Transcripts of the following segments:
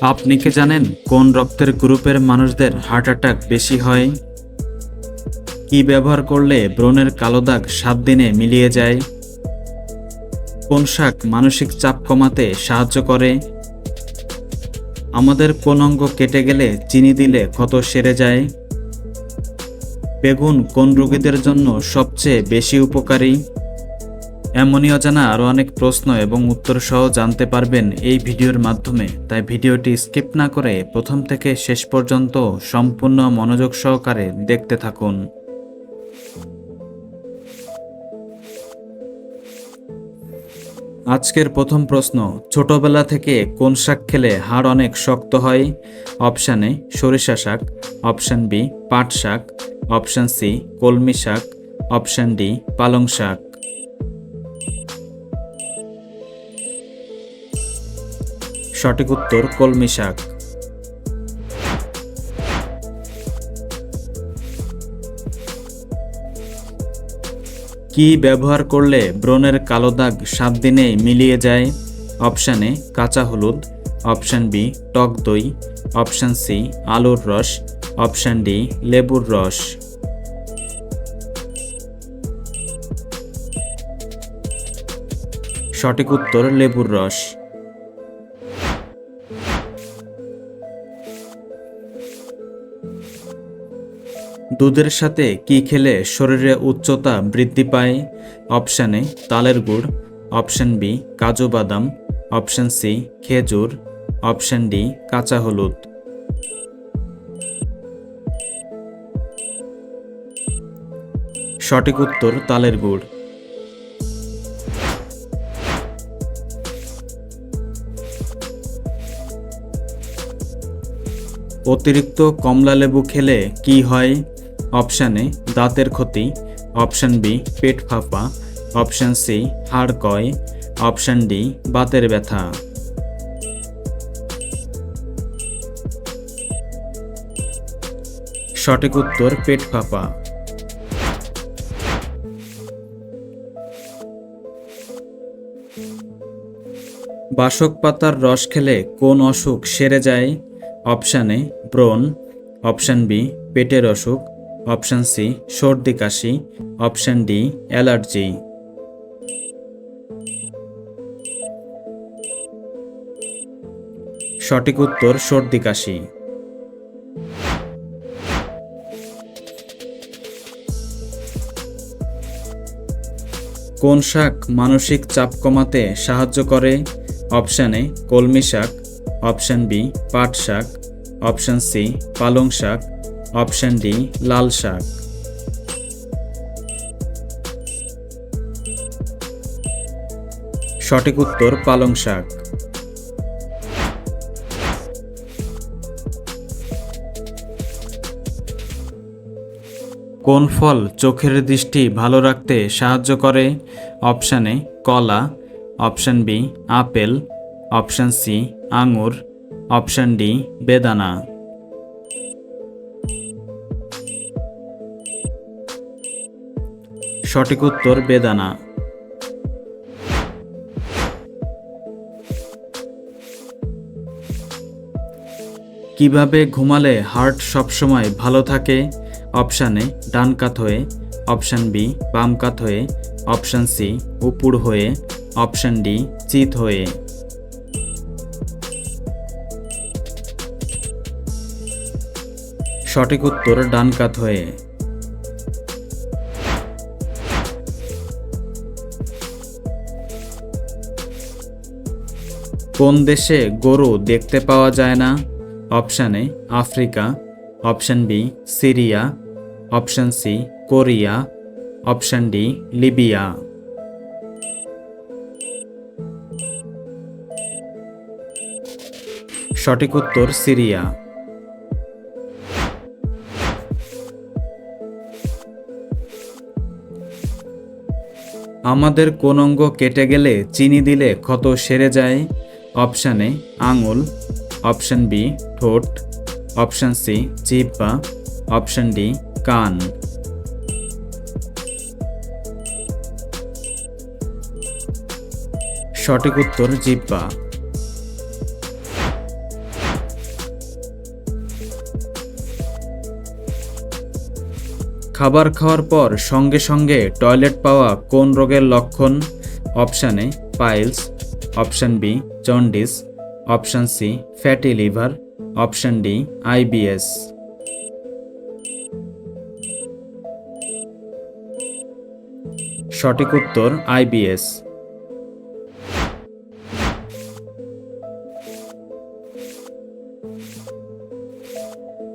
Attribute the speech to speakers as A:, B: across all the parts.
A: আপনি কি জানেন কোন রক্তের গ্রুপের মানুষদের হার্ট অ্যাটাক বেশি হয়? কি ব্যবহার করলে ব্রণের কালো দাগ সাত দিনে মিলিয়ে যায়? কোন শাক মানসিক চাপ কমাতে সাহায্য করে? আমাদের কোন অঙ্গ কেটে গেলে চিনি দিলে ক্ষত সেরে যায়? বেগুন কোন রোগীদের জন্য সবচেয়ে বেশি উপকারী? এমনই অজানা আরও অনেক প্রশ্ন এবং উত্তর সহ জানতে পারবেন এই ভিডিওর মাধ্যমে। তাই ভিডিওটি স্কিপ না করে প্রথম থেকে শেষ পর্যন্ত সম্পূর্ণ মনোযোগ সহকারে দেখতে থাকুন। আজকের প্রথম প্রশ্ন, ছোটবেলা থেকে কোন শাক খেলে হাড় অনেক শক্ত হয়? অপশান এ, সরিষা শাক, অপশান বি, পাট শাক, অপশান সি, কলমি শাক, অপশান ডি, পালং শাক। সঠিক উত্তর কলমি শাক। কি ব্যবহার করলে ব্রণের কালো দাগ সাত দিনে মিলিয়ে যায়? অপশান এ, কাঁচা হলুদ। অপশান বি, টক দই। অপশান সি, আলুর রস। অপশান ডি, লেবুর রস। সঠিক উত্তর, লেবুর রস। দুধের সাথে কি খেলে শরীরে উচ্চতা বৃদ্ধি পায়? অপশান এ, তালের গুড়। অপশান বি, কাজু বাদাম। অপশান সি, খেজুর। অপশান ডি, কাঁচা হলুদ। সঠিক উত্তর, তালের গুড়। অতিরিক্ত কমলা লেবু খেলে কি হয়? অপশান এ দাঁতের ক্ষতি, অপশান বি পেট ফাঁপা, অপশান সি হাড় কয়, অপশান ডি বাতের ব্যথা। সঠিক উত্তর পেট ফাঁপা। বাসক পাতার রস খেলে কোন অসুখ সেরে যায়? অপশান এ ব্রণ, অপশান বি পেটের অসুখ অপশান সি, সর্দি, কাশি। Option D, allergy. সঠিক উত্তর, সর্দি, কাশি। কোন শাক মানসিক চাপ কমাতে সাহায্য করে? অপশান এ, কলমি শাক। অপশান বি, পাট শাক। অপশান সি, পালং শাক। অপশান ডি, লাল শাক। সঠিক উত্তর, পালং শাক। কোন ফল চোখের দৃষ্টি ভালো রাখতে সাহায্য করে? অপশানে কলা। Option B, apple. Option C, আঙুর। অপশান ডি, বেদানা। সঠিক উত্তর বেদানা। কীভাবে ঘুমালে হার্ট সবসময় ভালো থাকে? অপশানে ডান কাত হয়ে। অপশান বি, বাম কাত হয়ে। অপশান সি, উপুর হয়ে। অপশান ডি, চিত হয়ে। সঠিক উত্তর ডান কাত হয়ে। কোন দেশে গরু দেখতে পাওয়া যায় না? Option A, Africa. Option B, Syria. Option C, Korea. Option D, Libya. সঠিক উত্তর সিরিয়া। আমাদের কোন অঙ্গ কেটে গেলে চিনি দিলে ক্ষত সেরে যায়? অপশান এ, আঙুল, অপশান বি, ঠোঁট, অপশান সি, জিহ্বা, অপশান ডি, কান। সঠিক উত্তর জিব্বা খাবার খাওয়ার পর সঙ্গে সঙ্গে টয়লেট পাওয়া কোন রোগের লক্ষণ? Option A piles option B, jaundice, option C, fatty liver, option D IBS সঠিক উত্তর আইবিএস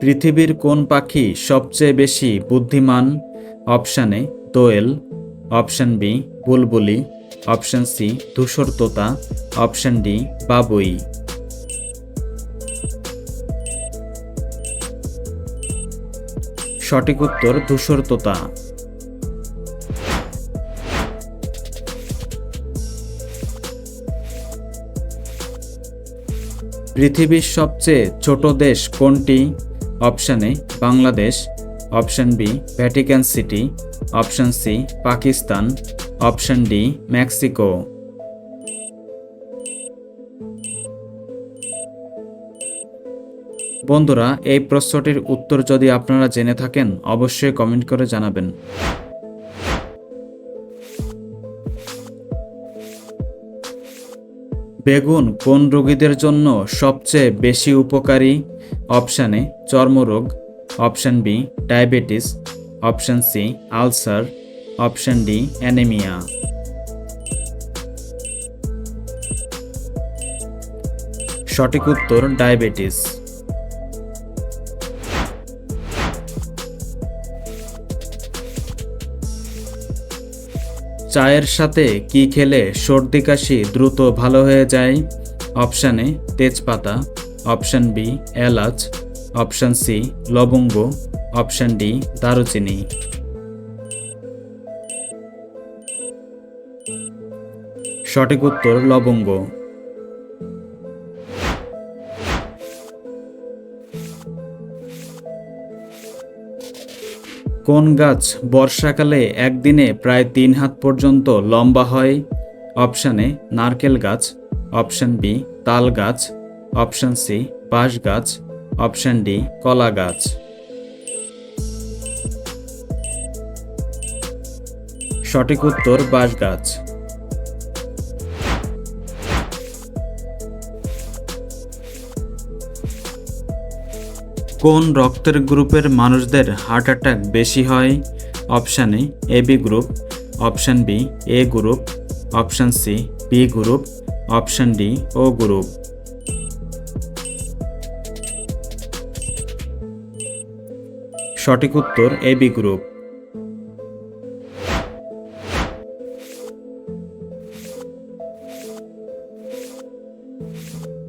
A: পৃথিবীর কোন পাখি সবচেয়ে বেশি বুদ্ধিমান? অপশানে দোয়েল। অপশান বি, বুলবুলি। অপশান সি ধূসর তোতা অপশান ডি, বাবুই। সঠিক উত্তর ধূসর তোতা পৃথিবীর সবচেয়ে ছোট দেশ কোনটি? Option A, Bangladesh. Option B Vatican city. Option C, Pakistan. Option D, Mexico. বন্ধুরা, এই প্রশ্নটির উত্তর যদি আপনারা জেনে থাকেন, অবশ্যই কমেন্ট করে জানাবেন। বেগুন কোন রোগীদের জন্য সবচেয়ে বেশি উপকারী? অপশান এ, চর্মরোগ। Option B, diabetes. Option C, ulcer. Option D, anaemia. সঠিক উত্তর, ডায়াবেটিস। চায়ের সাথে কি খেলে সর্দি কাশি দ্রুত ভালো হয়ে যায়? অপশান তেজপাতা। অপশান বি, এলাচ। অপশান সি, লবঙ্গ। অপশান ডি, দারুচিনি। সঠিক উত্তর লবঙ্গ। কোন গাছ বর্ষাকালে একদিনে প্রায় তিন হাত পর্যন্ত লম্বা হয়? অপশানে নারকেল গাছ। অপশান বি, তাল গাছ। অপশান সি, বাঁশ গাছ। অপশান ডি, কলা গাছ। সঠিক উত্তর বাঁশ গাছ। কোন রক্তের গ্রুপের মানুষদের হার্ট অ্যাটাক বেশি হয়? Option A A B group, option B, A group, option C, B group, option D, O group. সঠিক উত্তর, এ বি গ্রুপ।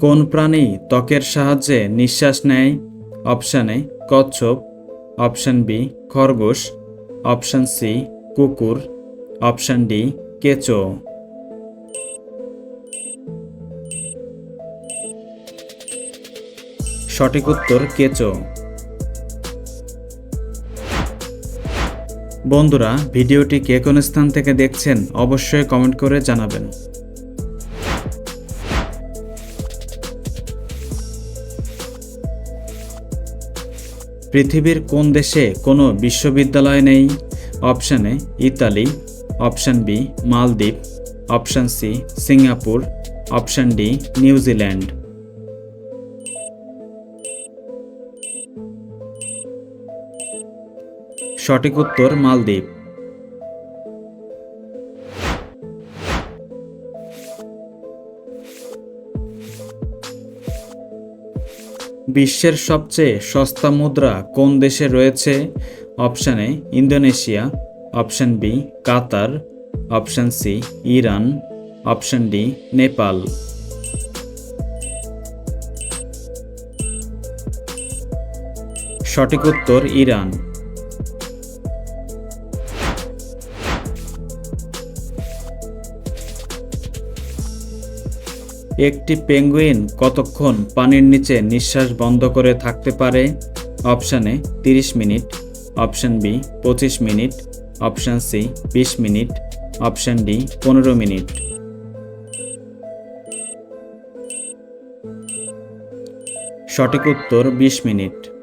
A: কোন প্রাণী ত্বকের সাহায্যে নিঃশ্বাস নেয়? অপশান এ, কচ্ছপ, অপশান বি, খরগোশ, অপশান সি, কুকুর, অপশান ডি, কেঁচো। সঠিক উত্তর, কেঁচো। বন্ধুরা, ভিডিওটি কে কোন স্থান থেকে দেখছেন, অবশ্যই কমেন্ট করে জানাবেন। পৃথিবীর কোন দেশে কোনো বিশ্ববিদ্যালয় নেই? Option A, Italy. Option B, মালদ্বীপ। Option C, Singapore. Option D New Zealand সঠিক উত্তর মালদ্বীপ। বিশ্বের সবচেয়ে সস্তা মুদ্রা কোন দেশে রয়েছে? Option A, Indonesia. Option B, Qatar. Option C, Iran. Option D, Nepal. সঠিক উত্তর, ইরান। একটি পেঙ্গুইন কতক্ষণ পানির নিচে নিঃশ্বাস বন্ধ করে থাকতে পারে? অপশানে এ তিরিশ মিনিট, অপশান বি পঁচিশ মিনিট, অপশান সি বিশ মিনিট, অপশান ডি পনেরো মিনিট। সঠিক উত্তর বিশ মিনিট।